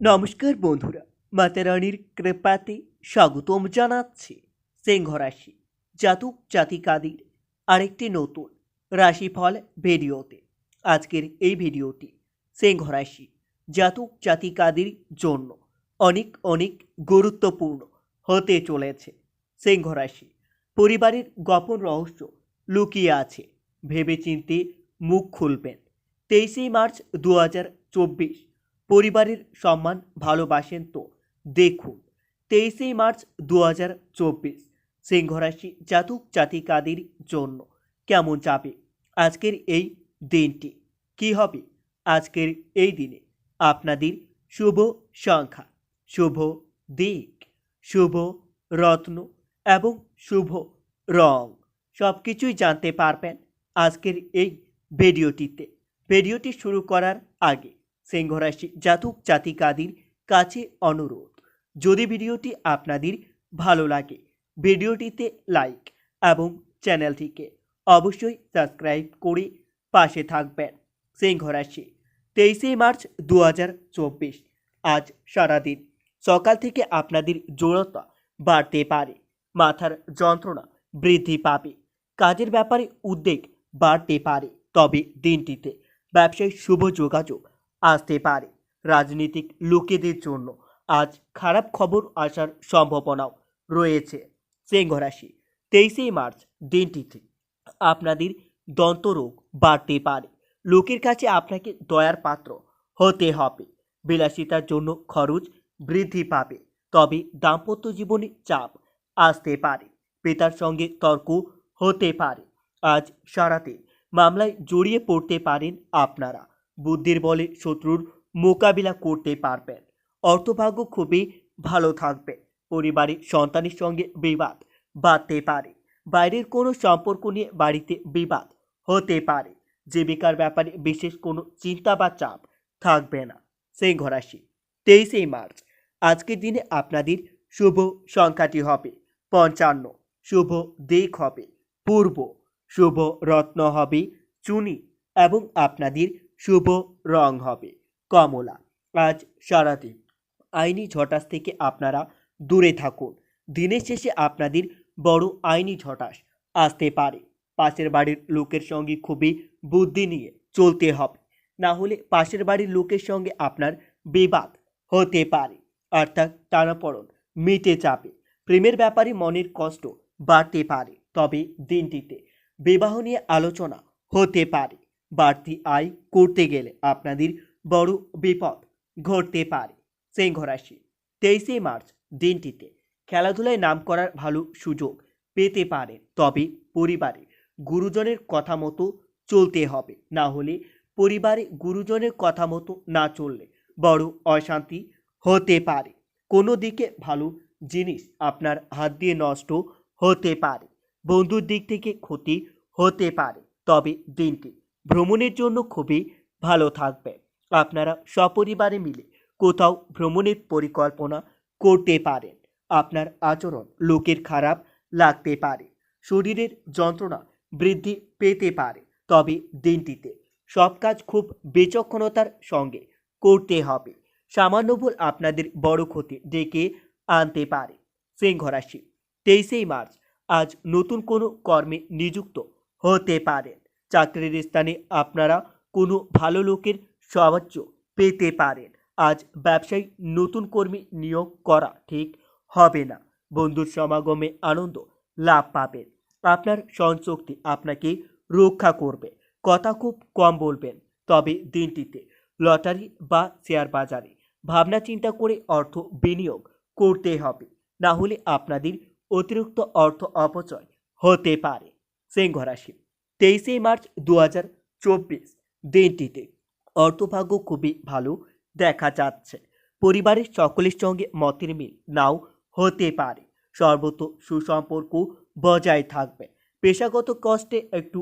নমস্কার বন্ধুরা, মাতা রানীর কৃপাতে স্বাগতম জানাচ্ছি সিংহ রাশি জাতক জাতিকাদের আরেকটি নতুন রাশিফল ভিডিওতে। আজকের এই ভিডিওটি সিংহ রাশি জাতক জাতিকাদের জন্য অনেক অনেক গুরুত্বপূর্ণ হতে চলেছে। সিংহ রাশি পরিবারের গোপন রহস্য লুকিয়ে আছে, ভেবেচিন্তে মুখ খুলবেন। তেইশে মার্চ দু হাজার চব্বিশ পরিবারের সম্মান ভালোবাসেন তো। দেখুন তেইশে মার্চ দু হাজার চব্বিশ, সিংহরাশি জাতক জাতিকাদের জন্য কেমন যাবে? আজকের এই দিনটি কি হবে? আজকের এই দিনে আপনাদের শুভ সংখ্যা, শুভ দিক, শুভ রত্ন এবং শুভ রং সব কিছুই জানতে পারবেন আজকের এই ভিডিওটিতে। ভিডিওটি শুরু করার আগে সিংহরাশি জাতক জাতিকাদের কাছে অনুরোধ। যদি ভিডিওটি আপনাদের ভালো লাগে, ভিডিওটিতে লাইক এবং চ্যানেলটিকে অবশ্যই সাবস্ক্রাইব করে পাশে থাকবেন। সিংহরাশি, তেইশে মার্চ দু হাজার চব্বিশ। আজ সারাদিন সকাল থেকে আপনাদের জড়তা বাড়তে পারে, মাথার যন্ত্রণা বৃদ্ধি পাবে, কাজের ব্যাপারে উদ্বেগ বাড়তে পারে। তবে দিনটিতে ব্যবসায় শুভ যোগাযোগ আসতে পারে। রাজনীতিক লোকেদের জন্য আজ খারাপ খবর আসার সম্ভাবনাও রয়েছে। সিংহরাশি তেইশে মার্চ দিনটিতে আপনাদের দন্তরোগ বাড়তে পারে। লোকের কাছে আপনাকে দয়ার পাত্র হতে হবে। বিলাসিতার জন্য খরচ বৃদ্ধি পাবে, তবে দাম্পত্য জীবনে চাপ আসতে পারে। পিতার সঙ্গে তর্ক হতে পারে। আজ সারাতে মামলায় জড়িয়ে পড়তে পারেন আপনারা। বুদ্ধির বলে শত্রুর মোকাবিলা করতে পারবেন অর্থভাগ্য খুবই ভালো থাকবে। পরিবারে সন্তানের সঙ্গে বিবাদ বাড়তে পারে। বাইরের কোনো সম্পর্ক নিয়ে বাড়িতে বিবাদ হতে পারে। জীবিকার ব্যাপারে বিশেষ কোনো চিন্তা বা চাপ থাকবে না। সিংহ রাশি, তেইশে মার্চ। আজকের দিনে আপনাদের শুভ সংখ্যাটি হবে পঞ্চান্ন। শুভ দিক হবে পূর্ব। শুভ রত্ন হবে চুনি এবং আপনাদের শুভ রং হবে। কমলা, আজ সারাদিন। আইনি ঝটাস থেকে আপনারা দূরে থাকুন। দিনের শেষে আপনাদের বড় আইনি ঝটাস আসতে পারে। পাশের বাড়ির লোকের সঙ্গে খুবই বুদ্ধি নিয়ে চলতে হবে। না হলে পাশের বাড়ির লোকের সঙ্গে আপনার বিবাদ হতে পারে। অর্থাৎ টানাপড়ন মিটে যাবে। প্রেমের ব্যাপারে মনের কষ্ট বাড়তে পারে তবে দিনটিতে বিবাহ নিয়ে আলোচনা হতে পারে। বাড়তি আয় করতে গেলে আপনাদের বড় বিপদ ঘটতে পারে। সিংহ রাশি, তেইশে মার্চ দিনটিতে খেলাধুলায় নাম করার ভালো সুযোগ পেতে পারেন তবে পরিবারে গুরুজনের কথা মতো চলতে হবে। না হলে পরিবারে গুরুজনের কথা মতো না চললে বড় অশান্তি হতে পারে। কোনো দিকে ভালো জিনিস আপনার হাত দিয়ে নষ্ট হতে পারে। বন্ধুর দিক থেকে ক্ষতি হতে পারে। তবে দিনটি ভ্রমণের জন্য খুবই ভালো থাকবে। আপনারা সপরিবারে মিলে কোথাও ভ্রমণের পরিকল্পনা করতে পারেন। আপনার আচরণ লোকের খারাপ লাগতে পারে। শরীরের যন্ত্রণা বৃদ্ধি পেতে পারে। তবে দিনটিতে সব কাজ খুব বিচক্ষণতার সঙ্গে করতে হবে। সামান্য ভুল আপনাদের বড় ক্ষতি ডেকে আনতে পারে। সিংহ রাশি, তেইশেই মার্চ। আজ নতুন কোনো কর্মে নিযুক্ত হতে পারেন। চাকরির স্থানে আপনারা কোনো ভালো লোকের সাহায্য পেতে পারেন। আজ ব্যবসায়ী নতুন কর্মী নিয়োগ করা ঠিক হবে না। বন্ধুর সমাগমে আনন্দ লাভ পাবেন। আপনার সঞ্চক্তি আপনাকে রক্ষা করবে। কথা খুব কম বলবেন, তবে দিনটিতে লটারি বা শেয়ার বাজারে ভাবনা চিন্তা করে অর্থ বিনিয়োগ করতে হবে। না হলে আপনাদের অতিরিক্ত অর্থ অপচয় হতে পারে। সিংহ রাশি। তেইশে মার্চ দু হাজার চব্বিশ। দিনটিতে অর্থভাগ্য খুবই ভালো দেখা যাচ্ছে। পরিবারের সকলের সঙ্গে মতের মিল নাও হতে পারে। সর্বত সুসম্পর্ক বজায় থাকবে। পেশাগত কষ্টে একটু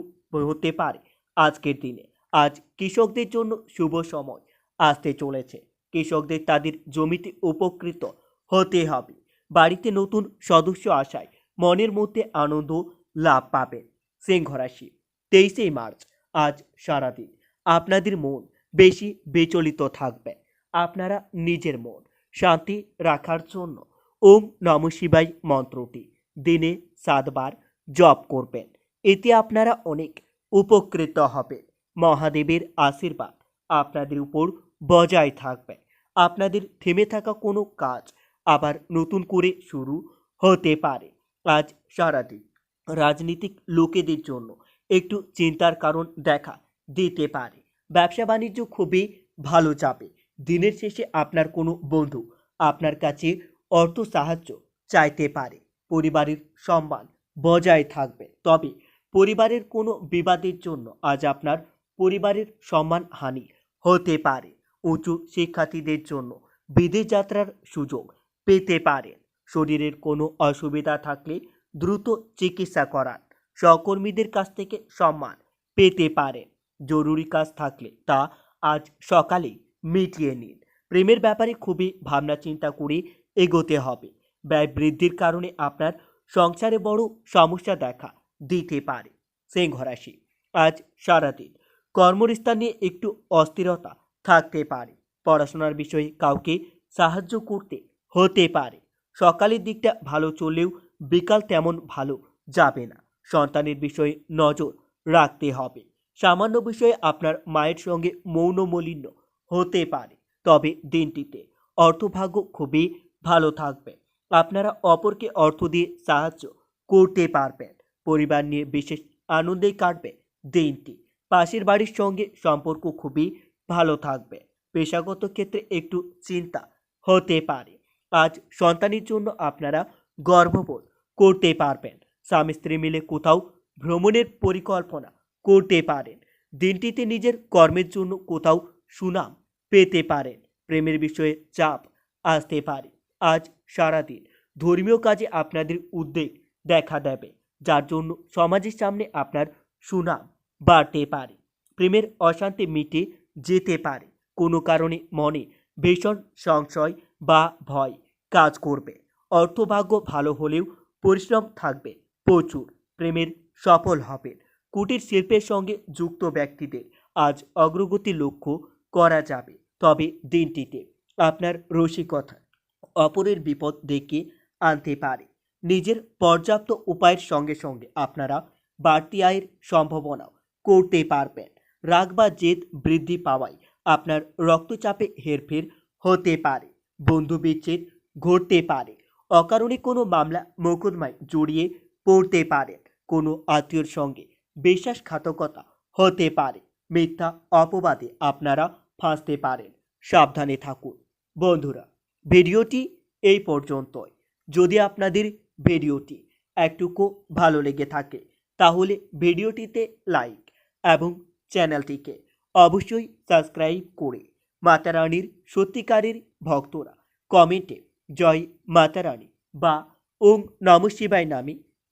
হতে পারে আজকের দিনে। আজ কৃষকদের জন্য শুভ সময় আসতে চলেছে। কৃষকদের তাদের জমিতে উপকৃত হতে হবে। বাড়িতে নতুন সদস্য আসায় মনের মধ্যে আনন্দ লাভ পাবেন। সিংহ রাশি। তেইশে মার্চ, আজ সারাদিন। আপনাদের মন বেশি বিচলিত থাকবে। আপনারা নিজের মন শান্তি রাখার জন্য ওম নম শিবাই মন্ত্রটি দিনে সাতবার জপ করবেন। এতে আপনারা অনেক উপকৃত হবেন। মহাদেবের আশীর্বাদ আপনাদের উপর বজায় থাকবে। আপনাদের থেমে থাকা কোনো কাজ আবার নতুন করে শুরু হতে পারে। আজ সারাদিন রাজনীতিক লোকেদের জন্য একটু চিন্তার কারণ দেখা দিতে পারে। ব্যবসা বাণিজ্য খুবই ভালো যাবে দিনের শেষে আপনার কোনো বন্ধু আপনার কাছে অর্থ সাহায্য চাইতে পারে। পরিবারের সম্মান বজায় থাকবে। তবে পরিবারের কোনো বিবাদের জন্য আজ আপনার পরিবারের সম্মান হানি হতে পারে। উঁচু শিক্ষার্থীদের জন্য বিদেশ যাত্রার সুযোগ পেতে পারেন। শরীরের কোনো অসুবিধা থাকলে দ্রুত চিকিৎসা করান। সহকর্মীদের কাছ থেকে সম্মান পেতে পারেন জরুরি কাজ থাকলে তা আজ সকালে মিটিয়ে নিন। প্রেমের ব্যাপারে খুবই ভাবনা চিন্তা করে এগোতে হবে। ব্যয় বৃদ্ধির কারণে আপনার সংসারে বড় সমস্যা দেখা দিতে পারে। সিংহ রাশি, আজ সারাদিন কর্মস্থান নিয়ে একটু অস্থিরতা থাকতে পারে। পড়াশোনার বিষয়ে কাউকে সাহায্য করতে হতে পারে। সকালের দিকটা ভালো চললেও বিকাল তেমন ভালো যাবে না। সন্তানের বিষয়ে নজর রাখতে হবে। সামান্য বিষয়ে আপনার মায়ের সঙ্গে মৌনমলিন্য হতে পারে। তবে দিনটিতে অর্থভাগ্য খুবই ভালো থাকবে। আপনারা অপরকে অর্থ দিয়ে সাহায্য করতে পারবেন। পরিবার নিয়ে বিশেষ আনন্দে কাটবে দিনটি। পাশের বাড়ির সঙ্গে সম্পর্ক খুবই ভালো থাকবে। পেশাগত ক্ষেত্রে একটু চিন্তা হতে পারে। আজ সন্তানের জন্য আপনারা গর্ববোধ করতে পারবেন। স্বামী স্ত্রী মিলে কোথাও ভ্রমণের পরিকল্পনা করতে পারেন। দিনটিতে নিজের কর্মের জন্য কোথাও সুনাম পেতে পারেন। প্রেমের বিষয়ে চাপ আসতে পারে। আজ সারাদিন ধর্মীয় কাজে আপনাদের উদ্বেগ দেখা দেবে, যার জন্য সমাজের সামনে আপনার সুনাম বাড়তে পারে। প্রেমের অশান্তি মিটে যেতে পারে। কোনো কারণে মনে ভীষণ সংশয় বা ভয় কাজ করবে। অর্থভাগ্য ভালো হলেও পরিশ্রম থাকবে। প্রচুর। প্রেমের সফল হবেন। কুটির শিল্পের সঙ্গে যুক্ত ব্যক্তিদের আজ অগ্রগতি লক্ষ্য করা যাবে। তবে দিনটিতে আপনার রসিকতা অপরের বিপদ ডেকে আনতে পারে। নিজের পর্যাপ্ত উপায়ের সঙ্গে সঙ্গে আপনারা বাড়তি আয়ের সম্ভাবনাও করতে পারবেন। রাগ বা জেদ বৃদ্ধি পাওয়ায় আপনার রক্তচাপে হেরফের হতে পারে। বন্ধু বিচ্ছেদ ঘটতে পারে। অকারণে কোনো মামলা, মোকদ্দমায় জড়িয়ে পড়তে পারেন কোনো আত্মীয়র সঙ্গে বিশ্বাসঘাতকতা হতে পারে। মিথ্যা অপবাদে আপনারা ফাঁসতে পারেন। সাবধানে থাকুন। বন্ধুরা, ভিডিওটি এই পর্যন্তই। যদি আপনাদের ভিডিওটি একটুকু ভালো লেগে থাকে, তাহলে ভিডিওটিতে লাইক এবং চ্যানেলটিকে অবশ্যই সাবস্ক্রাইব করে মাতা রানীর সত্যিকারের ভক্তরা কমেন্টে জয় মাতা রানী বা ওং নম শিবায় নামে